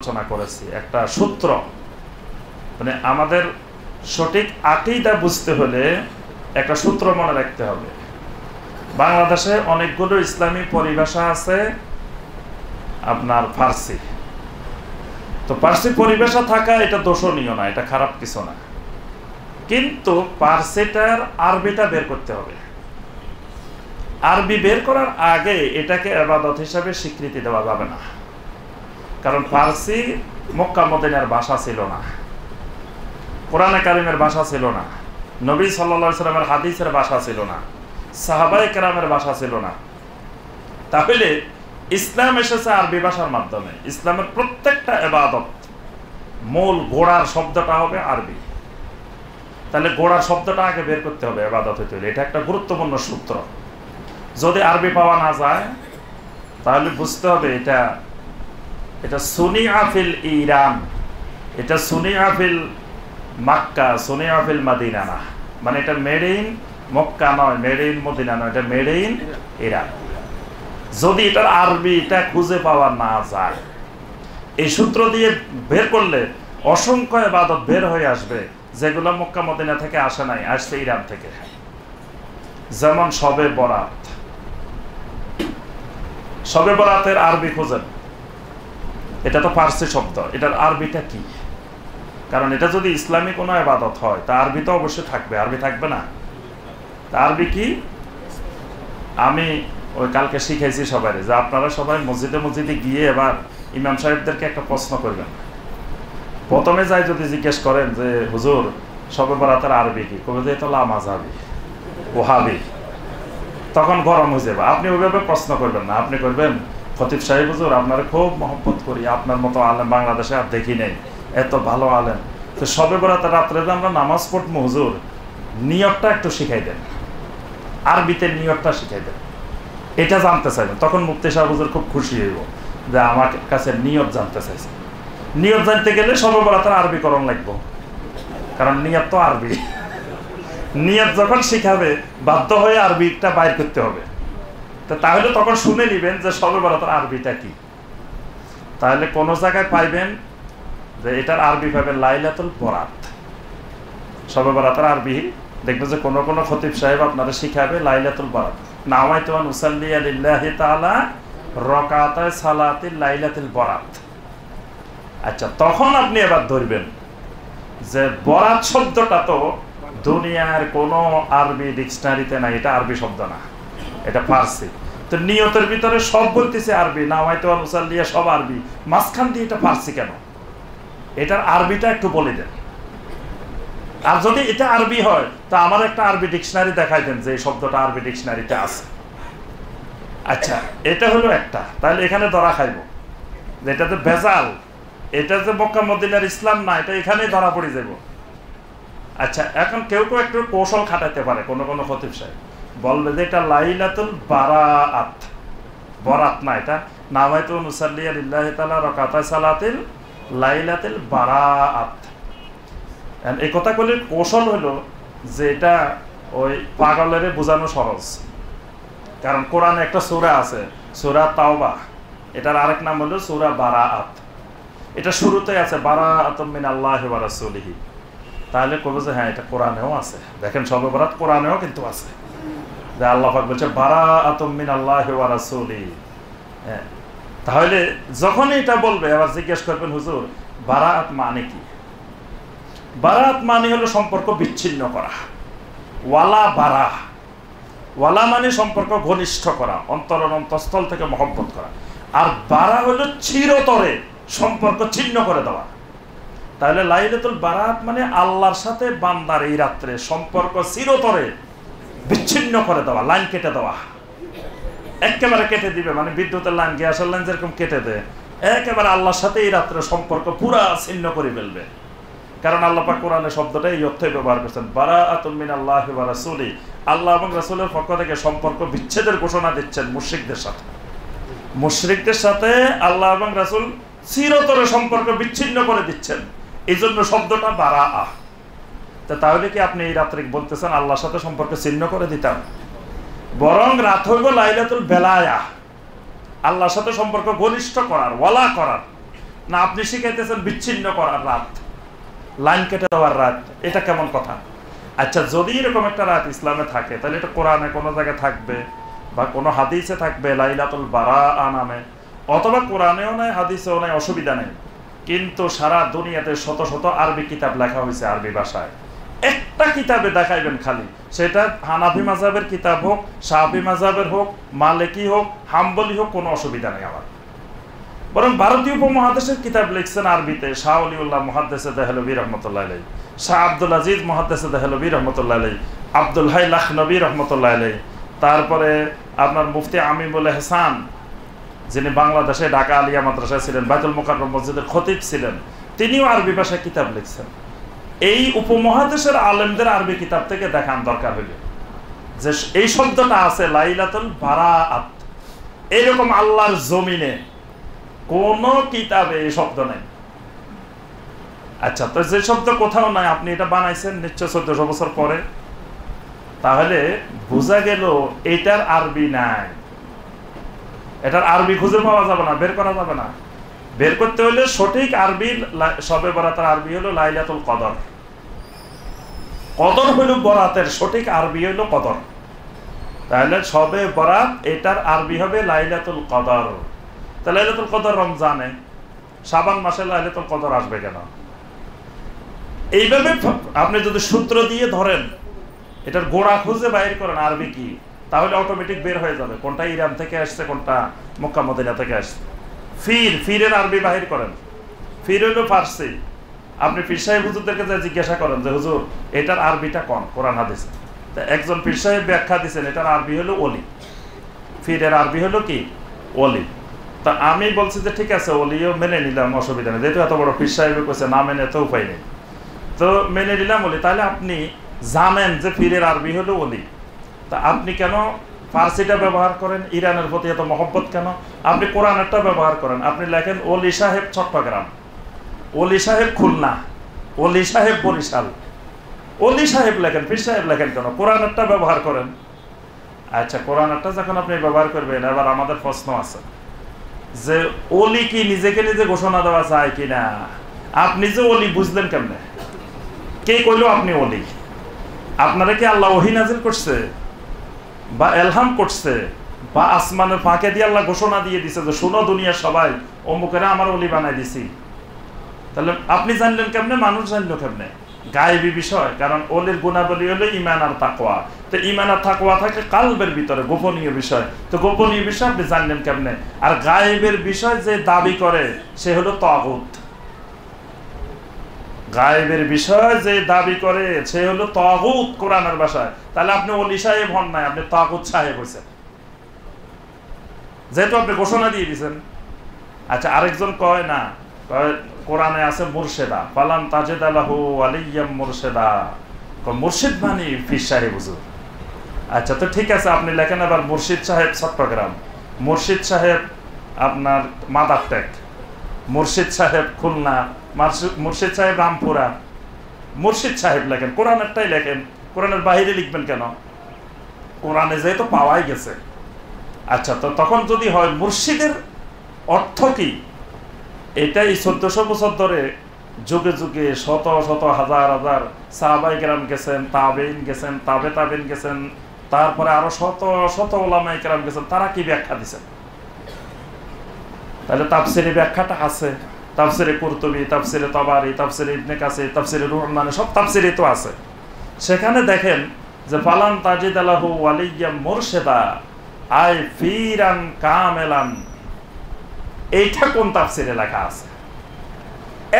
আলোচনা করেছি, একটা সূত্র। মানে আমাদের সঠিক আকিদা বুঝতে হলে একটা সূত্র মনে রাখতে হবে। বাংলাদেশে অনেকগুলো ইসলামী পরিভাষা আছে, আপনার ফার্সি। তো পার্সি পরিভাষা থাকা এটা দোষণীয় না, এটা খারাপ কিছু না। কিন্তু পার্সিটার আরবিটা বের করতে হবে। আরবি বের করার আগে এটাকে আবাদত হিসাবে স্বীকৃতি দেওয়া যাবে না। কারণ ফার্সি মক্কা মদিনার ভাষা ছিল না। কোরআনে কারিমের ভাষা ছিল না। নবী সাল্লা সাল্লামের হাদিসের ভাষা ছিল না। সাহাবাই কেরামের ভাষা ছিল না। তাহলে ইসলাম এসেছে আরবি ভাষার মাধ্যমে। ইসলামের প্রত্যেকটা এবাদত মূল গোড়ার শব্দটা হবে আরবি। তাহলে গোড়ার শব্দটা আগে বের করতে হবে এবাদত হইতে হলে। এটা একটা গুরুত্বপূর্ণ সূত্র। যদি আরবি পাওয়া না যায়, তাহলে বুঝতে হবে এটা এটা সুনি আফিল ইরান। এটা সুনি আফিল মাক্কা সুনি আফিল মাদিনা না। মানে এটা মেড ইন মক্কা নয় মেড ইন মদিনা নয়, এটা মেড ইন ইরান। যদি এটার আরবি এটা খুঁজে পাওয়া না যায়, এই সূত্র দিয়ে বের করলে অসংখ্য এবাদত বের হয়ে আসবে, যেগুলো মক্কা মদিনা থেকে আসে নাই, আসছে ইরান থেকে। যেমন সবে বরাত। সবে বরাতের আরবি খোঁজেন। এটা তো ফার্সি শব্দ। এটার আরবিটা কি? কারণ এটা যদি ইসলামী কোনো আবাদত হয়, তা আরবি তো অবশ্যই থাকবে। আরবি থাকবে না? তা আরবি কি? আমি ওই কালকে শিখাইছি সবাই যে আপনারা সবাই মসজিদে মসজিদে গিয়ে এবার ইমাম সাহেবদেরকে একটা প্রশ্ন করবেন। প্রথমে যাই যদি জিজ্ঞেস করেন যে, হুজুর, সবে বরাতের আরবি কি? কবে যে, এটা লামাজাবি ওহাবি। তখন গরম হয়ে যাবে। আপনি ওইভাবে প্রশ্ন করবেন না। আপনি করবেন ফতিব সাহেব হুজুর, আপনার খুব মহব্বত করি। আপনার মতো আলেম বাংলাদেশে আর দেখি নেই। এত ভালো আলেম। তো সবে বেড়াতে রাত্রে আমরা নামাজ পড়ব হুজুর, নিয়তটা একটু শিখাই দেন। আরবিতে নিয়তটা শিখাই দেন। এটা জানতে চাইবেন। তখন মুক্তি সাহেব হুজুর খুব খুশি হইব যে আমার কাছে নিয়ত জানতে চাইছে। নিয়ত জানতে গেলে সবে বেড়াতে আরবি করণ লাগবো। কারণ নিয়ত তো আরবি। নিয়ত যখন শিখাবে, বাধ্য হয়ে আরবিটা বাইর করতে হবে। তো তাহলে তখন শুনে নিবেন যে সবে বরাতের আরবিটা কি। তাহলে কোনো জায়গায় পাইবেন যে এটার আরবি পাবেন লাইলাতুল বরাত। সবে বরাতের আরবি, দেখবেন যে কোনো কোনো খতিব সাহেব আপনারা শিখাবে লাইলাতুল বরাত। নামাই তোমার উসাল্লি আলিল্লাহি তাআলা রকাতায় সালাতিল লাইলাতুল বরাত। আচ্ছা তখন আপনি এবার ধরবেন যে বরাত শব্দটা তো দুনিয়ার কোনো আরবি ডিকশনারিতে নাই, এটা আরবি শব্দ না। এটা ফার্সি। তো নিয়তের ভিতরে সব বলতেছে আরবি, না হয়তো মুসাল্লিয়া সব আরবি। মাঝখান দিয়ে এটা ফার্সি কেন? এটার আরবিটা একটু বলে দেন। আর যদি এটা আরবি হয়, তা আমার একটা আরবি ডিকশনারি দেখাই দেন যে এই শব্দটা আরবি ডিকশনারিতে আছে। আচ্ছা এটা হলো একটা। তাহলে এখানে ধরা খাইব। এটা যে ভেজাল, এটা যে মক্কা মদিনার ইসলাম না, এটা এখানেই ধরা পড়ে যাব আচ্ছা এখন কেউ কেউ একটু কৌশল খাটাতে পারে, কোনো কোনো খতিব সাহেব। বলবে যে এটা লাইলাতুল বারাত বরাত না এটা। নামাইতু মুসাল্লিয়া লিল্লাহি তাআলা রাকাতায় সালাতিল লাইলাতুল বারাত এই কথাগুলির কৌশল হলো যে এটা ওই পাগলের বোঝানো সহজ। কারণ কোরআনে একটা সূরা আছে, সূরা তাওবা। এটার আরেক নাম হলো সূরা বারাত এটা শুরুতে আছে, বারাআতুম মিন আল্লাহি তাহলে কবে যে হ্যাঁ এটা কোরআনেও আছে। দেখেন সর্ববরাত কোরআনেও কিন্তু আছে। যে আল্লাহ বলছে বারা আতমিন আল্লাহ রাসুলি। হ্যাঁ। তাহলে যখন এটা বলবে আবার জিজ্ঞেস করবেন, হুজুর বারাত মানে কি? বারাত মানে হলো সম্পর্ক বিচ্ছিন্ন করা। ওয়ালা বারা। ওয়ালা মানে সম্পর্ক ঘনিষ্ঠ করা অন্তরণ অন্তঃস্থল থেকে মহব্বত করা। আর বারা হলো চিরতরে সম্পর্ক ছিন্ন করে দেওয়া। তাহলে লাইলাতুল বারাত মানে আল্লাহর সাথে বান্দার এই রাত্রে সম্পর্ক চিরতরে বিচ্ছিন্ন করে দেওয়া, লাইন কেটে দেওয়া। একেবারে কেটে দিবে মানে বিদ্যুতের লাইন, গ্যাসের লাইন যেরকম কেটে দেয়, একেবারে আল্লাহর সাথে এই রাত্রে সম্পর্ক পুরা ছিন্ন করে ফেলবে। কারণ আল্লাহ পাক শব্দটা এই অর্থে ব্যবহার করছেন বারা আতুমিন আল্লাহ রাসুলি। আল্লাহ এবং রাসুলের পক্ষ থেকে সম্পর্ক বিচ্ছেদের ঘোষণা দিচ্ছেন মুশ্রিকদের সাথে। মুশ্রিকদের সাথে আল্লাহ এবং রাসুল চিরতরে সম্পর্ক বিচ্ছিন্ন করে দিচ্ছেন। এই জন্য শব্দটা বারা আহ তা তাহলে কি আপনি এই রাত্রে বলতেছেন, আল্লাহর সাথে সম্পর্ক ছিন্ন করে দিতাম? বরং রাত হইব লাইলাতুল বেলায়া। আল্লাহর সাথে সম্পর্ক ঘনিষ্ঠ করার, ওয়ালা করার। না, আপনি শিখাইতেছেন বিচ্ছিন্ন করার রাত, লাইন কেটে দেওয়ার রাত। এটা কেমন কথা? আচ্ছা যদি এরকম একটা রাত ইসলামে থাকে, তাহলে এটা কোরআনে কোনো জায়গায় থাকবে বা কোনো হাদিসে থাকবে, লাইলাতুল বারা নামে। অথবা কোরআনেও নাই, হাদিসেও নাই, অসুবিধা নেই। কিন্তু সারা দুনিয়াতে শত শত আরবি কিতাব লেখা হয়েছে আরবি ভাষায়। একটা কিতাবে দেখাইবেন খালি। সেটা হানাফি মাজাবের কিতাব হোক সাহাবি মাজাবের হোক, মালেকি হোক, হাম্বলি হোক, কোনো অসুবিধা নেই আমার। বরং ভারতীয় উপমহাদেশের কিতাব লিখছেন আরবিতে শাহ অলিউল্লাহ মহাদ্দেসে দেহলবী রহমতুল্লাহ আলাই শাহ আব্দুল আজিজ মহাদ্দেসে দেহলবী রহমতুল্লাহ আলাই আব্দুল হাই লাখনবী রহমতুল্লাহ আলাই তারপরে আপনার মুফতি আমিমুল হেসান যিনি বাংলাদেশে ঢাকা আলিয়া মাদ্রাসায় ছিলেন, বাইতুল মোকাররম মসজিদের খতিব ছিলেন, তিনিও আরবি ভাষায় কিতাব লিখছেন। এই উপমহাদেশের আলেমদের আরবি কিতাব থেকে দেখান দরকার হইলে। যে এই শব্দটা আছে, লাইলাতুল বারাআত। এইরকম আল্লাহর জমিনে কোন কিতাবে এই শব্দ নেই। আচ্ছা তো যে শব্দ কোথাও নাই, আপনি এটা বানাইছেন নিশ্চয় চোদ্দশো বছর পরে। তাহলে বোঝা গেল এটার আরবি নাই। এটার আরবি খুঁজে পাওয়া যাবে না, বের করা যাবে না। বের করতে হলে সঠিক আরবি সবে বরাতার আরবি হলো লাইলাতুল কদর। কদর হইল বরাতের, সঠিক আরবি হইল কদর। তাহলে সবে বরাত, এটার আরবি হবে লাইলাতুল কদর। তা লাইলাতুল কদর রমজানে সাবান মাসে লাইলাতুল কদর আসবে কেন? এইভাবে আপনি যদি সূত্র দিয়ে ধরেন, এটার গোড়া খুঁজে বাইর করেন আরবি কি, তাহলে অটোমেটিক বের হয়ে যাবে, কোনটা ইরান থেকে আসছে, কোনটা মক্কা মদিনা থেকে আসছে। ফির, ফিরের আরবি বাহির করেন। ফির হইল ফার্সি। আপনি পীর সাহেব হুজুরদেরকে জিজ্ঞাসা করেন যে, হুজুর, এটার আরবিটা কন? কোরআন হাদিসে। তা একজন পীর সাহেব ব্যাখ্যা দিচ্ছেন এটার আরবি হলো অলি ফিরের আরবি হলো কি? অলি তা আমি বলছি যে, ঠিক আছে অলিও মেনে নিলাম, অসুবিধা নেই। যেহেতু এত বড় পীর সাহেব কইছে, না মেনে তো উপায় নেই। তো মেনে নিলাম অলি তাহলে আপনি জানেন যে ফিরের আরবি হলো অলি তা আপনি কেন ফার্সিটা ব্যবহার করেন? ইরানের প্রতি এত মহব্বত কেন? আপনি কোরআনেরটা ব্যবহার করেন। আপনি লেখেন অলি সাহেব, চট্টগ্রাম। অলি সাহেব খুলনা অলি সাহেব বরিশাল। অলি সাহেব লেখেন, পীর সাহেব লেখেন কেন? কোরআনেরটা ব্যবহার করেন। আচ্ছা কোরআনেরটা যখন আপনি ব্যবহার করবেন, এবার আমাদের প্রশ্ন আছে। যে অলি কি নিজেকে নিজে ঘোষণা দেওয়া যায় কিনা আপনি যে অলি বুঝলেন কেমনে? কে কইল আপনি অলি আপনারা কি আল্লাহ ওহি নাজিল করছে? বা এলহাম করছে? বা আসমানের ফাঁকে দিয়ে আল্লাহ ঘোষণা দিয়ে দিছে যে, শোনো দুনিয়ার সবাই, অমুকেরা আমার অলি বানাই দিছি। তাহলে আপনি জানলেন কেমনে, মানুষ জানলো কেমনে? গায়েবী বিষয়, কারণ অলির গুণাবলী হলো ইমান আর তাকোয়া তো ইমান আর তাকোয়া থাকে কালবের ভিতরে, গোপনীয় বিষয়। তো গোপনীয় বিষয় আপনি জানলেন কেমনে? আর গায়েবের বিষয় যে দাবি করে, সে হলো তগুত। গায়েবের বিষয় যে দাবি করে, সে হলো তগুত কোরআনের ভাষায়। তাহলে আপনি অলি সাহেব হন নাই, আপনি তগুত সাহেব হয়েছেন যেহেতু আপনি ঘোষণা দিয়ে দিয়েছেন। আচ্ছা আরেকজন কয় না, কয় কোরআনে আছে মুর্শেদা ফালান তাজেদ আলাহু আলিয়াম মুর্শেদা। মুর্শিদ মানে ফির সাহেব হুজুর। আচ্ছা তো ঠিক আছে, আপনি লেখেন আবার মুর্শিদ সাহেব চট্টগ্রাম। মুর্শিদ সাহেব আপনার মাদার টেক। মুর্শিদ সাহেব খুলনা মুর্শিদ সাহেব রামপুরা। মুর্শিদ সাহেব লেখেন, কোরআনেরটাই লেখেন। কোরআনের বাহিরে লিখবেন কেন? কোরআনে যেহেতু পাওয়াই গেছে। আচ্ছা তো তখন যদি হয় মুর্শিদের অর্থ কি? এটাই চোদ্দশো বছর ধরে যুগে যুগে শত শত হাজার হাজার সাহাবাই গ্রাম গেছেন, তাবেইন গেছেন, তাবে তাবেন গেছেন, তারপরে আরও শত শত ওলামাই গ্রাম গেছেন, তারা কি ব্যাখ্যা দিচ্ছেন তাহলে তাপসিরি ব্যাখ্যাটা আছে, তাফসিরে কুরতুবি, তাফসিরে তবারি, তাফসিরে ইবনে কাসি তাফসিরে রুহমানে সব তাফসিরে তো আছে। সেখানে দেখেন যে ফালান তাজিদ আলাহু ওয়ালিয়া মুরশেদা, আই ফিরান কামেলান এইটা কোন তাফসিরে লেখা আছে?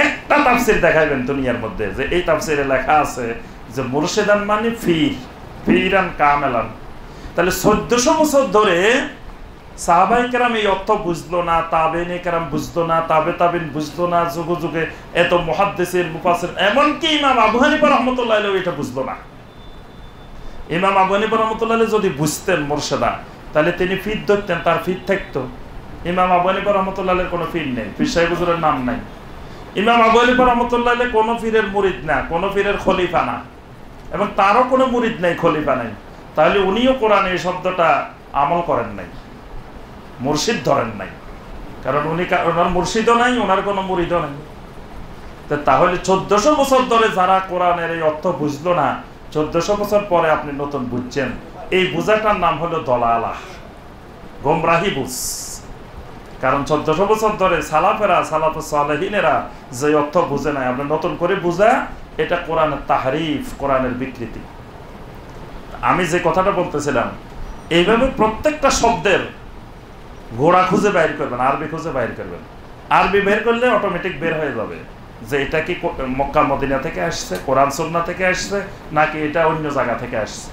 একটা তাফসির দেখাইবেন দুনিয়ার মধ্যে যে এই তাফসিরে লেখা আছে যে মুর্শেদান মানে ফির, ফিরান কামেলান। তাহলে চোদ্দশো বছর ধরে সাহাবাই কেরাম এই অর্থ বুঝলো না তাবেন কেরাম বুঝলো না, তাবে তাবেন বুঝলো না, যুগে যুগে এত মহাদ্দেশের মুফাসের এমনকি ইমাম আবু রহমতুল্লাহ এটা বুঝলো না। ইমাম আবু রহমতুল্লাহ যদি বুঝতেন মোর্শেদা তাহলে তিনি ফির ধরতেন, তার ফির থাকতো। ইমাম আবু হানিফা রহমতুল্লাহ কোনো ফির নেই, ফির সাহেব হুজুরের নাম নাই। ইমাম আবু হানিফা রহমতুল্লাহ কোনো ফিরের মুরিদ না, কোনো ফিরের খলিফা না, এবং তারও কোনো মুরিদ নেই, খলিফা নাই। তাহলে উনিও কোরআন এই শব্দটা আমল করেন নাই, মুর্শিদ ধরেন নাই। কারণ উনি ওনার মুর্শিদও নাই, ওনার কোনো মুরিদও নাই। তাহলে চোদ্দশো বছর ধরে যারা কোরআনের এই অর্থ বুঝলো না, চোদ্দশো বছর পরে আপনি নতুন বুঝছেন। এই বুঝাটার নাম হলো দলালা গোমরাহি বুঝ। কারণ চোদ্দশো বছর ধরে সালাফেরা, সালাফ সালেহিনেরা যে অর্থ বুঝে নাই। আপনি নতুন করে বুঝা, এটা কোরআনের তাহারিফ, কোরআনের বিকৃতি। আমি যে কথাটা বলতেছিলাম, এইভাবে প্রত্যেকটা শব্দের গোড়া খুঁজে বাইর করবেন, আরবি খুঁজে বাইর করবেন। আরবি বের করলে অটোমেটিক বের হয়ে যাবে যে এটা কি মক্কা, মদিনা থেকে আসছে, কোরআন, সন্না থেকে আসছে, নাকি এটা অন্য জায়গা থেকে আসছে।